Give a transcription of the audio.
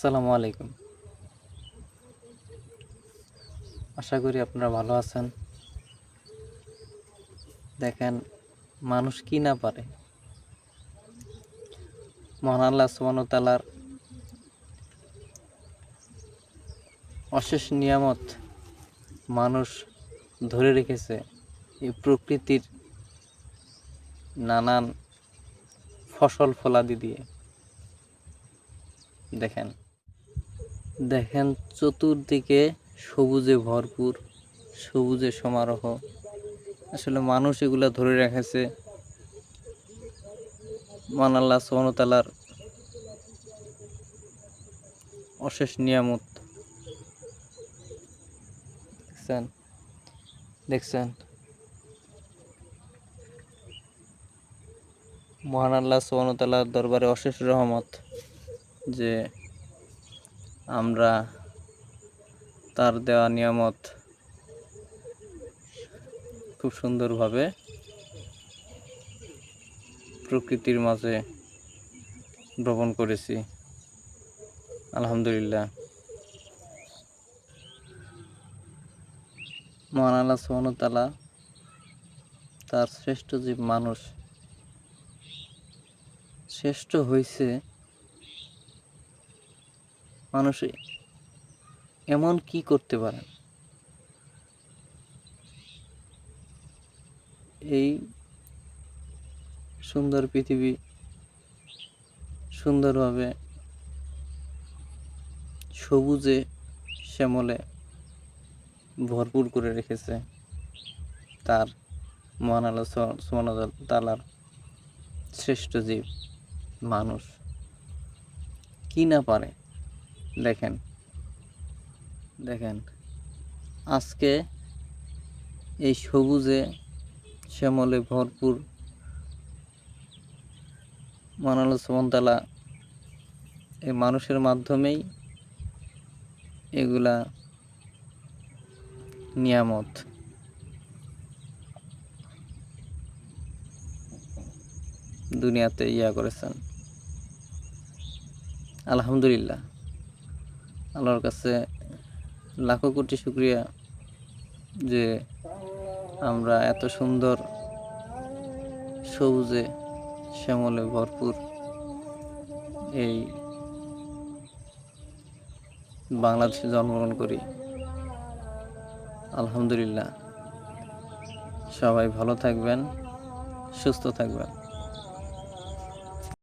আসসালামু আলাইকুম। আশা করি আপনারা ভালো আছেন। দেখেন, মানুষ কি না পারে? মহান আল্লাহ সুবাহতালার অশেষ নিয়ামত মানুষ ধরে রেখেছে এই প্রকৃতির নানান ফসল ফলাদি দিয়ে। দেখেন দেখেন চতুর্দিকে সবুজে ভরপুর, সবুজে সমারোহ। আসলে মানুষ এগুলা ধরে রেখেছে। মান আল্লাহ সোহনতালার অশেষ নিয়ামত। দেখছেন? দেখছেন? মহান আল্লাহ সোহনতালার দরবারে অশেষ রহমত যে আমরা তার দেওয়া নিয়ামত খুব সুন্দরভাবে প্রকৃতির মাঝে ভ্রমণ করেছি। আলহামদুলিল্লাহ। মহান আল্লাহ সোহানুতালা তার শ্রেষ্ঠ জীব মানুষ, শ্রেষ্ঠ হয়েছে মানুষ এমন কি করতে পারে এই সুন্দর পৃথিবী সুন্দরভাবে সবুজে শ্যামলে ভরপুর করে রেখেছে তার মহান আল্লাহ তালার শ্রেষ্ঠ জীব মানুষ। কি না পারে? দেখেন। দেখেন, আজকে এই সবুজে শ্যামলে ভরপুর মানাল সুমনতালা এই মানুষের মাধ্যমেই এগুলা নিয়ামত। দুনিয়াতে ইয়া করেছেন। আলহামদুলিল্লাহ। আল্লাহর কাছে লাখো কোটি শুক্রিয়া যে আমরা এত সুন্দর, সবুজে, শ্যামলে ভরপুর এই বাংলাদেশে জন্মগ্রহণ করি। আলহামদুলিল্লাহ। সবাই ভালো থাকবেন, সুস্থ থাকবেন।